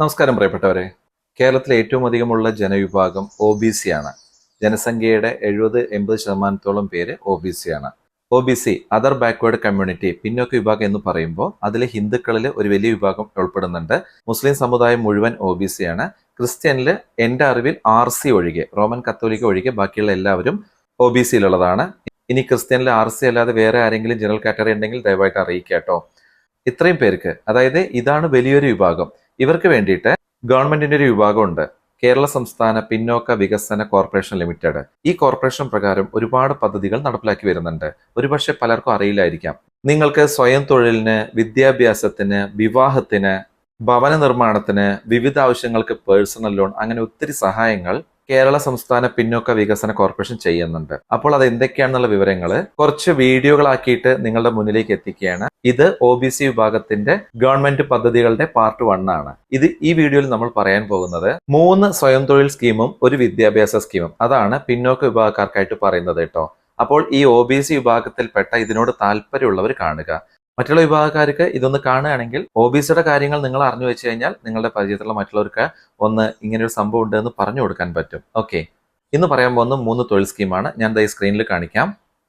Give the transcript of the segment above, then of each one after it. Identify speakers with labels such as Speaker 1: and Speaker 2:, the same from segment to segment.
Speaker 1: നമസ്കാരം പ്രിയപ്പെട്ടവരെ. കേരളത്തിലെ ഏറ്റവും അധികമുള്ള ജനവിഭാഗം ഒ ബി സി ആണ്. ജനസംഖ്യയുടെ എഴുപത് എൺപത് ശതമാനത്തോളം പേര് ഒ ബി സി ആണ്. O B C other backward community പിന്നോക്ക വിഭാഗം എന്ന് പറയുമ്പോൾ അതിൽ ഹിന്ദുക്കളിൽ ഒരു വലിയ വിഭാഗം ഉൾപ്പെടുന്നുണ്ട്. മുസ്ലിം സമുദായം മുഴുവൻ ഒ ബി സി ആണ്. ക്രിസ്ത്യനിൽ എന്റെ അറിവിൽ ആർ സി ഒഴികെ റോമൻ കത്തോലിക്ക ഒഴികെ ബാക്കിയുള്ള എല്ലാവരും ഒ ബി സിയിലുള്ളതാണ് ഇനി ക്രിസ്ത്യനിൽ ആർ സി അല്ലാതെ വേറെ ആരെങ്കിലും ജനറൽ കാറ്റഗറി ഉണ്ടെങ്കിൽ ദയവായിട്ട് അറിയിക്കുക കേട്ടോ. ഇത്രയും പേർക്ക് അതായത് ഇതാണ് വലിയൊരു വിഭാഗം. ഇവർക്ക് വേണ്ടിയിട്ട് ഗവൺമെന്റിന്റെ ഒരു വിഭാഗമുണ്ട്. കേരള സംസ്ഥാന പിന്നോക്ക വികസന കോർപ്പറേഷൻ ലിമിറ്റഡ്. ഈ കോർപ്പറേഷൻ പ്രകാരം ഒരുപാട് പദ്ധതികൾ നടപ്പിലാക്കി വരുന്നുണ്ട്. ഒരുപക്ഷെ പലർക്കും അറിയില്ലായിരിക്കാം. നിങ്ങൾക്ക് സ്വയം തൊഴിലിന് വിദ്യാഭ്യാസത്തിന് വിവാഹത്തിന് ഭവന നിർമ്മാണത്തിന് വിവിധ ആവശ്യങ്ങൾക്ക് പേഴ്സണൽ ലോൺ അങ്ങനെ ഒത്തിരി സഹായങ്ങൾ കേരള സംസ്ഥാന പിന്നോക്ക വികസന കോർപ്പറേഷൻ ചെയ്യുന്നുണ്ട്. അപ്പോൾ അത് എന്തൊക്കെയാണെന്നുള്ള വിവരങ്ങൾ കുറച്ച് വീഡിയോകളാക്കിയിട്ട് നിങ്ങളുടെ മുന്നിലേക്ക് എത്തിക്കുകയാണ്. ഇത് ഒ ബി സി വിഭാഗത്തിന്റെ ഗവൺമെന്റ് പദ്ധതികളുടെ പാർട്ട് വൺ ആണ്. ഇത് ഈ വീഡിയോയിൽ നമ്മൾ പറയാൻ പോകുന്നത് മൂന്ന് സ്വയം തൊഴിൽ സ്കീമും ഒരു വിദ്യാഭ്യാസ സ്കീമും. അതാണ് പിന്നോക്ക വിഭാഗക്കാർക്കായിട്ട് പറയുന്നത് കേട്ടോ. അപ്പോൾ ഈ ഒ ബി സി വിഭാഗത്തിൽപ്പെട്ട ഇതിനോട് താല്പര്യമുള്ളവർ കാണുക. മറ്റുള്ള വിഭാഗക്കാർക്ക് ഇതൊന്ന് കാണുകയാണെങ്കിൽ സിയുടെ കാര്യങ്ങൾ നിങ്ങൾ അറിഞ്ഞു വെച്ച് കഴിഞ്ഞാൽ നിങ്ങളുടെ പരിചയത്തിലുള്ള മറ്റുള്ളവർക്ക് ഒന്ന് ഇങ്ങനെ ഒരു സംഭവം ഉണ്ട് എന്ന് പറഞ്ഞു കൊടുക്കാൻ പറ്റും. ഓക്കെ. ഇന്ന് പറയാൻ പോകുന്ന മൂന്ന് തൊഴിൽ സ്കീമാണ്. ഞാൻ ഈ സ്ക്രീനിൽ കാണിക്കാം.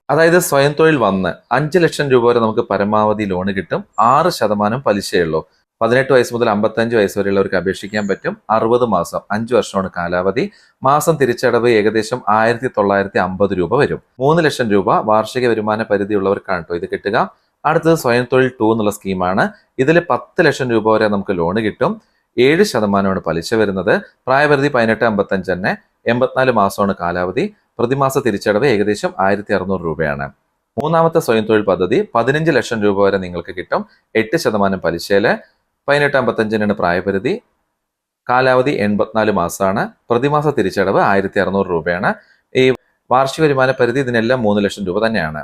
Speaker 1: അതായത് സ്വയം തൊഴിൽ വന്ന് അഞ്ച് ലക്ഷം രൂപ വരെ നമുക്ക് പരമാവധി ലോൺ കിട്ടും. ആറ് ശതമാനം പലിശയുള്ളൂ പതിനെട്ട് വയസ്സ് മുതൽ അമ്പത്തഞ്ച് വയസ്സ് വരെയുള്ളവർക്ക് അപേക്ഷിക്കാൻ പറ്റും. അറുപത് മാസം അഞ്ച് വർഷമാണ് കാലാവധി. മാസം തിരിച്ചടവ് ഏകദേശം ആയിരത്തി തൊള്ളായിരത്തി അമ്പത് രൂപ വരും. മൂന്ന് ലക്ഷം രൂപ വാർഷിക വരുമാന പരിധിയുള്ളവർക്കാണ് കേട്ടോ ഇത് കിട്ടുക. അടുത്തത് സ്വയം തൊഴിൽ ടു എന്നുള്ള സ്കീമാണ് ഇതിൽ പത്ത് ലക്ഷം രൂപ വരെ നമുക്ക് ലോൺ കിട്ടും. ഏഴ് ശതമാനമാണ് പലിശ വരുന്നത്. പ്രായപരിധി പതിനെട്ട് അമ്പത്തഞ്ച് തന്നെ. എൺപത്തിനാല് മാസമാണ് കാലാവധി. പ്രതിമാസ തിരിച്ചടവ് ഏകദേശം ആയിരത്തി അറുന്നൂറ് രൂപയാണ്. മൂന്നാമത്തെ സ്വയം തൊഴിൽ പദ്ധതി പതിനഞ്ച് ലക്ഷം രൂപ വരെ നിങ്ങൾക്ക് കിട്ടും. എട്ട് ശതമാനം പലിശയിൽ. പതിനെട്ട് അമ്പത്തഞ്ചിനാണ് പ്രായപരിധി. കാലാവധി എൺപത്തിനാല് മാസമാണ്. പ്രതിമാസ തിരിച്ചടവ് ആയിരത്തി അറുന്നൂറ് രൂപയാണ്. ഈ വാർഷിക വരുമാന പരിധി ഇതിനെല്ലാം മൂന്ന് ലക്ഷം രൂപ തന്നെയാണ്.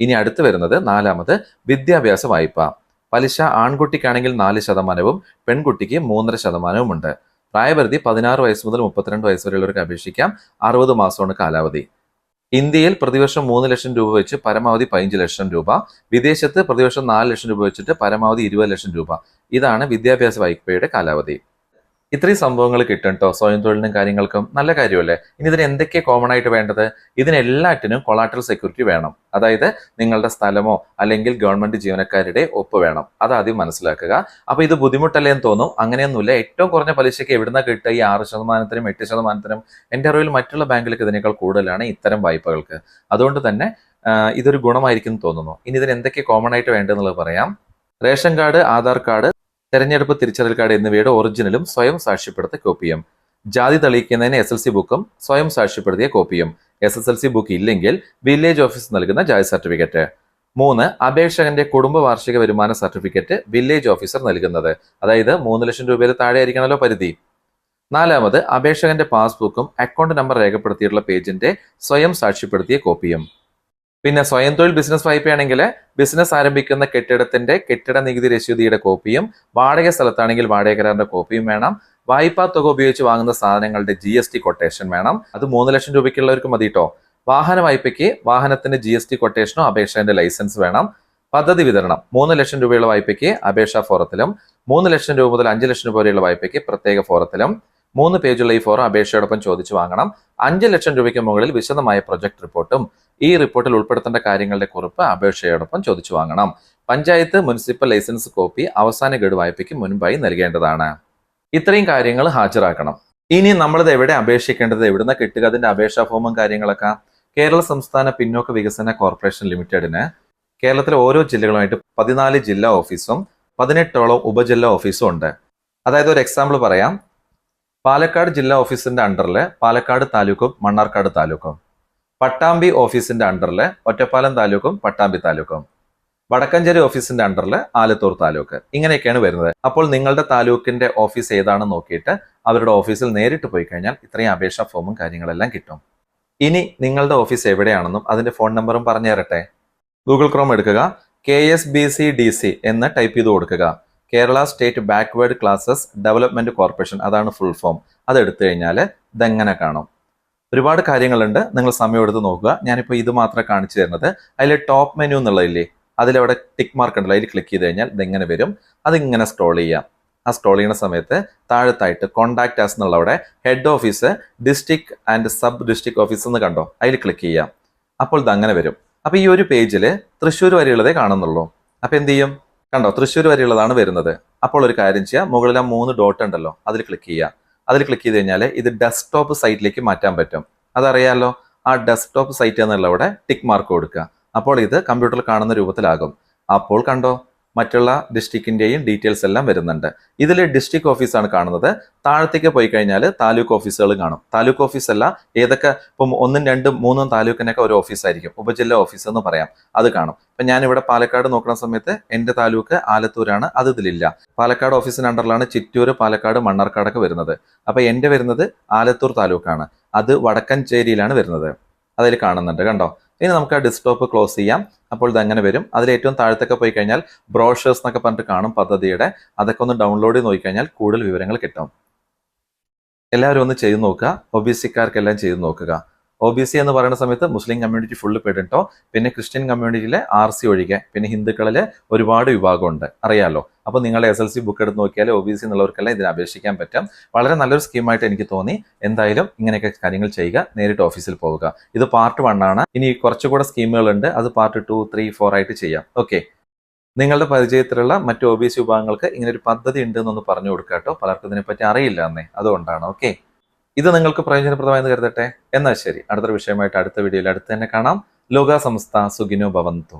Speaker 1: ഇനി അടുത്ത് വരുന്നത് നാലാമത് വിദ്യാഭ്യാസ വായ്പ. പലിശ ആൺകുട്ടിക്കാണെങ്കിൽ നാല് ശതമാനവും പെൺകുട്ടിക്ക് മൂന്നര ശതമാനവും ഉണ്ട് പ്രായപരിധി പതിനാറ് വയസ്സ് മുതൽ മുപ്പത്തിരണ്ട് വയസ്സ് വരെയുള്ളവർക്ക് അപേക്ഷിക്കാം. അറുപത് മാസമാണ് കാലാവധി. ഇന്ത്യയിൽ പ്രതിവർഷം മൂന്ന് ലക്ഷം രൂപ വെച്ച് പരമാവധി പതിനഞ്ച് ലക്ഷം രൂപ. വിദേശത്ത് പ്രതിവർഷം നാല് ലക്ഷം രൂപ വെച്ചിട്ട് പരമാവധി ഇരുപത് ലക്ഷം രൂപ. ഇതാണ് വിദ്യാഭ്യാസ വായ്പയുടെ കാലാവധി. ഇത്രയും സംഭവങ്ങൾ കിട്ടും കേട്ടോ സ്വയം തൊഴിലിനും കാര്യങ്ങൾക്കും നല്ല കാര്യമല്ലേ? ഇനി ഇതിന് എന്തൊക്കെ കോമൺ ആയിട്ട് വേണ്ടത്? ഇതിനെല്ലാറ്റിനും കൊളാട്രൽ സെക്യൂരിറ്റി വേണം. അതായത് നിങ്ങളുടെ സ്ഥലമോ അല്ലെങ്കിൽ ഗവൺമെന്റ് ജീവനക്കാരുടെ ഒപ്പ് വേണം. അത് ആദ്യം മനസ്സിലാക്കുക. അപ്പൊ ഇത് ബുദ്ധിമുട്ടല്ലേ എന്ന് തോന്നും? അങ്ങനെയൊന്നുമില്ല. ഏറ്റവും കുറഞ്ഞ പലിശയ്ക്ക് എവിടുന്ന കിട്ടുക? ഈ ആറ് ശതമാനത്തിനും എട്ട് ശതമാനത്തിനും എന്റെ അറിവിൽ മറ്റുള്ള ബാങ്കിലേക്ക് ഇതിനേക്കാൾ കൂടുതലാണ് ഇത്തരം വായ്പകൾക്ക്. അതുകൊണ്ട് തന്നെ ഇതൊരു ഗുണമായിരിക്കും തോന്നുന്നു. ഇനി ഇതിന് എന്തൊക്കെ കോമൺ ആയിട്ട് വേണ്ടതെന്നുള്ളത് പറയാം. റേഷൻ കാർഡ് ആധാർ കാർഡ് തെരഞ്ഞെടുപ്പ് തിരിച്ചറിയൽ കാർഡ് എന്നിവയുടെ ഒറിജിനലും സ്വയം സാക്ഷ്യപ്പെടുത്തിയ കോപ്പിയും. ജാതി തെളിയിക്കുന്നതിന് എസ് എൽ സി ബുക്കും സ്വയം സാക്ഷ്യപ്പെടുത്തിയ കോപ്പിയും. S S L C book ഇല്ലെങ്കിൽ വില്ലേജ് ഓഫീസ് നൽകുന്ന ജാതി സർട്ടിഫിക്കറ്റ്. മൂന്ന് അപേക്ഷകന്റെ കുടുംബ വാർഷിക വരുമാന സർട്ടിഫിക്കറ്റ് വില്ലേജ് ഓഫീസർ നൽകുന്നത്. അതായത് മൂന്ന് ലക്ഷം രൂപയിൽ താഴെ ആയിരിക്കണമല്ലോ പരിധി. നാലാമത് അപേക്ഷകന്റെ പാസ്ബുക്കും അക്കൗണ്ട് നമ്പർ രേഖപ്പെടുത്തിയിട്ടുള്ള പേജിന്റെ സ്വയം സാക്ഷ്യപ്പെടുത്തിയ കോപ്പിയും. പിന്നെ സ്വയം തൊഴിൽ ബിസിനസ് വായ്പയാണെങ്കിൽ ബിസിനസ് ആരംഭിക്കുന്ന കെട്ടിടത്തിന്റെ കെട്ടിട നികുതി രസീതിയുടെ കോപ്പിയും വാടക സ്ഥലത്താണെങ്കിൽ വാടക കരാറിന്റെ കോപ്പിയും വേണം. വായ്പാ തുക ഉപയോഗിച്ച് വാങ്ങുന്ന സാധനങ്ങളുടെ ജി എസ് ടി കൊട്ടേഷൻ വേണം. അത് മൂന്ന് ലക്ഷം രൂപയ്ക്കുള്ളവർക്ക് മതി കേട്ടോ വാഹന വായ്പയ്ക്ക് വാഹനത്തിന്റെ ജി എസ് ടി കൊട്ടേഷനോ അപേക്ഷന്റെ ലൈസൻസ് വേണം. പദ്ധതി വിതരണം. മൂന്ന് ലക്ഷം രൂപയുള്ള വായ്പയ്ക്ക് അപേക്ഷാ ഫോറത്തിലും മൂന്ന് ലക്ഷം രൂപ മുതൽ അഞ്ച് ലക്ഷം രൂപ വരെയുള്ള വായ്പയ്ക്ക് പ്രത്യേക ഫോറത്തിലും മൂന്ന് പേജുള്ള ഈ ഫോറം അപേക്ഷയോടൊപ്പം ചോദിച്ചു വാങ്ങണം. അഞ്ച് ലക്ഷം രൂപയ്ക്ക് മുകളിൽ വിശദമായ പ്രൊജക്ട് റിപ്പോർട്ടും ഈ റിപ്പോർട്ടിൽ ഉൾപ്പെടുത്തേണ്ട കാര്യങ്ങളുടെ കുറിപ്പ് അപേക്ഷയോടൊപ്പം ചോദിച്ചു വാങ്ങണം. പഞ്ചായത്ത് മുനിസിപ്പൽ ലൈസൻസ് കോപ്പി അവസാന ഗഡു വായ്പയ്ക്ക് മുൻപായി നൽകേണ്ടതാണ്. ഇത്രയും കാര്യങ്ങൾ ഹാജരാക്കണം. ഇനി നമ്മളിത് എവിടെ അപേക്ഷിക്കേണ്ടത്? എവിടുന്ന കിട്ടുക അതിന്റെ അപേക്ഷാ ഫോമും കാര്യങ്ങളൊക്കെ? കേരള സംസ്ഥാന പിന്നോക്ക വികസന കോർപ്പറേഷൻ ലിമിറ്റഡിന് കേരളത്തിലെ ഓരോ ജില്ലകളുമായിട്ട് പതിനാല് ജില്ലാ ഓഫീസും പതിനെട്ടോളം ഉപജില്ലാ ഓഫീസും ഉണ്ട്. അതായത് ഒരു എക്സാമ്പിൾ പറയാം. പാലക്കാട് ജില്ലാ ഓഫീസിന്റെ അണ്ടറിൽ പാലക്കാട് താലൂക്കും മണ്ണാർക്കാട് താലൂക്കും പട്ടാമ്പി ഓഫീസിന്റെ അണ്ടറിൽ ഒറ്റപ്പാലം താലൂക്കും പട്ടാമ്പി താലൂക്കും വടക്കഞ്ചേരി ഓഫീസിന്റെ അണ്ടറിൽ ആലത്തൂർ താലൂക്ക്. ഇങ്ങനെയൊക്കെയാണ് വരുന്നത്. അപ്പോൾ നിങ്ങളുടെ താലൂക്കിന്റെ ഓഫീസ് ഏതാണെന്ന് നോക്കിയിട്ട് അവരുടെ ഓഫീസിൽ നേരിട്ട് പോയി കഴിഞ്ഞാൽ ഇത്രയും അപേക്ഷാ ഫോമും കാര്യങ്ങളെല്ലാം കിട്ടും. ഇനി നിങ്ങളുടെ ഓഫീസ് എവിടെയാണെന്നും അതിന്റെ ഫോൺ നമ്പറും പറഞ്ഞു തരട്ടെ ഗൂഗിൾ ക്രോം എടുക്കുക K S B C D C എന്ന് ടൈപ്പ് ചെയ്ത് കൊടുക്കുക. Kerala state backward classes development corporation അതാണ് ഫുൾ ഫോം അത് എടുത്തു കഴിഞ്ഞാൽ ഇതെങ്ങനെ കാണും? ഒരുപാട് കാര്യങ്ങളുണ്ട്. നിങ്ങൾ സമയം എടുത്ത് നോക്കുക. ഞാനിപ്പോൾ ഇത് മാത്രം കാണിച്ചു തരുന്നത്. അതിൽ ടോപ്പ് മെനു എന്നുള്ളതില്ലേ അതിലവിടെ ടിക്ക് മാർക്ക് ഉണ്ടല്ലോ. അതിൽ ക്ലിക്ക് ചെയ്ത് കഴിഞ്ഞാൽ ഇതെങ്ങനെ വരും? അതിങ്ങനെ സ്ക്രോൾ ചെയ്യാം. ആ സ്ക്രോൾ ചെയ്യുന്ന സമയത്ത് താഴത്തായിട്ട് contact as എന്നുള്ളവിടെ head office district and sub district office എന്ന് കണ്ടോ? അതിൽ ക്ലിക്ക് ചെയ്യാം. അപ്പോൾ ഇത് അങ്ങനെ വരും. അപ്പോൾ ഈ ഒരു പേജിൽ തൃശ്ശൂർ വരെയുള്ളതേ കാണുന്നുള്ളൂ. അപ്പോൾ എന്ത് ചെയ്യും? കണ്ടോ തൃശ്ശൂർ വരെയുള്ളതാണ് വരുന്നത്. അപ്പോൾ ഒരു കാര്യം ചെയ്യുക മുകളിൽ ആ മൂന്ന് ഡോട്ട് ഉണ്ടല്ലോ അതിൽ ക്ലിക്ക് ചെയ്യുക. അതിൽ ക്ലിക്ക് ചെയ്ത് കഴിഞ്ഞാൽ ഇത് ഡെസ്ക്ടോപ്പ് സൈറ്റിലേക്ക് മാറ്റാൻ പറ്റും. അതറിയാലോ ആ ഡെസ്ക്ടോപ്പ് സൈറ്റ് എന്നുള്ള അവിടെ ടിക്ക് മാർക്ക് കൊടുക്കുക. അപ്പോൾ ഇത് കമ്പ്യൂട്ടറിൽ കാണുന്ന രൂപത്തിലാകും. അപ്പോൾ കണ്ടോ മറ്റുള്ള ഡിസ്ട്രിക്റ്റിന്റെയും ഡീറ്റെയിൽസ് എല്ലാം വരുന്നുണ്ട്. ഇതിൽ ഡിസ്ട്രിക്ട് ഓഫീസാണ് കാണുന്നത്. താഴത്തേക്ക് പോയി കഴിഞ്ഞാൽ താലൂക്ക് ഓഫീസുകൾ കാണും. താലൂക്ക് ഓഫീസ് അല്ല ഏതൊക്കെ ഇപ്പം ഒന്നും രണ്ടും മൂന്നും താലൂക്കിനൊക്കെ ഒരു ഓഫീസായിരിക്കും ഉപജില്ല ഓഫീസ് എന്ന് പറയാം. അത് കാണും. ഇപ്പം ഞാനിവിടെ പാലക്കാട് നോക്കുന്ന സമയത്ത് എന്റെ താലൂക്ക് ആലത്തൂരാണ് അത് ഇതിലില്ല. പാലക്കാട് ഓഫീസിന് അണ്ടറിലാണ് ചിറ്റൂർ പാലക്കാട് മണ്ണാർക്കാടൊക്കെ വരുന്നത്. അപ്പം എന്റെ വരുന്നത് ആലത്തൂർ താലൂക്കാണ്. അത് വടക്കഞ്ചേരിയിലാണ് വരുന്നത്. അതിൽ കാണുന്നുണ്ട്. കണ്ടോ? ഇനി നമുക്ക് ആ ഡെസ്ക്ടോപ്പ് ക്ലോസ് ചെയ്യാം. അപ്പോൾ ഇത് അങ്ങനെ വരും? അതിൽ ഏറ്റവും താഴത്തൊക്കെ പോയി കഴിഞ്ഞാൽ ബ്രോഷേഴ്സ് എന്നൊക്കെ പറഞ്ഞിട്ട് കാണും പദ്ധതിയുടെ. അതൊക്കെ ഒന്ന് ഡൗൺലോഡ് ചെയ്ത് നോക്കിക്കഴിഞ്ഞാൽ കൂടുതൽ വിവരങ്ങൾ കിട്ടും. എല്ലാവരും ഒന്ന് ചെയ്തു നോക്കുക. ഒ ബി സിക്കാർക്കെല്ലാം ചെയ്ത് നോക്കുക. ഒ ബി സി എന്ന് പറയുന്ന സമയത്ത് മുസ്ലിം കമ്മ്യൂണിറ്റി ഫുള്ള് പെടുട്ടോ പിന്നെ ക്രിസ്ത്യൻ കമ്മ്യൂണിറ്റിയിലെ ആർ സി ഒഴികെ. പിന്നെ ഹിന്ദുക്കളിലെ ഒരുപാട് വിഭാഗമുണ്ട്. അറിയാലോ? അപ്പോൾ നിങ്ങൾ എസ് എൽ സി ബുക്ക് എടുത്ത് നോക്കിയാൽ ഒ ബി സി എന്നുള്ളവർക്കെല്ലാം ഇതിന് അപേക്ഷിക്കാൻ പറ്റും. വളരെ നല്ലൊരു സ്കീമായിട്ട് എനിക്ക് തോന്നി. എന്തായാലും ഇങ്ങനെയൊക്കെ കാര്യങ്ങൾ ചെയ്യുക നേരിട്ട് ഓഫീസിൽ പോവുക. ഇത് പാർട്ട് വൺ ആണ്. ഇനി കുറച്ചുകൂടെ സ്കീമുകളുണ്ട് അത് പാർട്ട് ടു ത്രീ ഫോർ ആയിട്ട് ചെയ്യാം. ഓക്കെ നിങ്ങളുടെ പരിചയത്തിലുള്ള മറ്റ് ഒ ബി സി വിഭാഗങ്ങൾക്ക് ഇങ്ങനെ ഒരു പദ്ധതി ഉണ്ട് എന്നൊന്ന് പറഞ്ഞു കൊടുക്കുക കേട്ടോ. പലർക്കും ഇതിനെപ്പറ്റി അറിയില്ല എന്നേ അതുകൊണ്ടാണ്. ഓക്കെ ഇത് നിങ്ങൾക്ക് പ്രയോജനപ്രദമായെന്ന് കരുതട്ടെ? എന്നാൽ ശരി. അടുത്തൊരു വിഷയമായിട്ട് അടുത്ത വീഡിയോയിൽ അടുത്ത് തന്നെ കാണാം. ലോക സംസ്ഥ സുഖിനോ ഭവന്തു.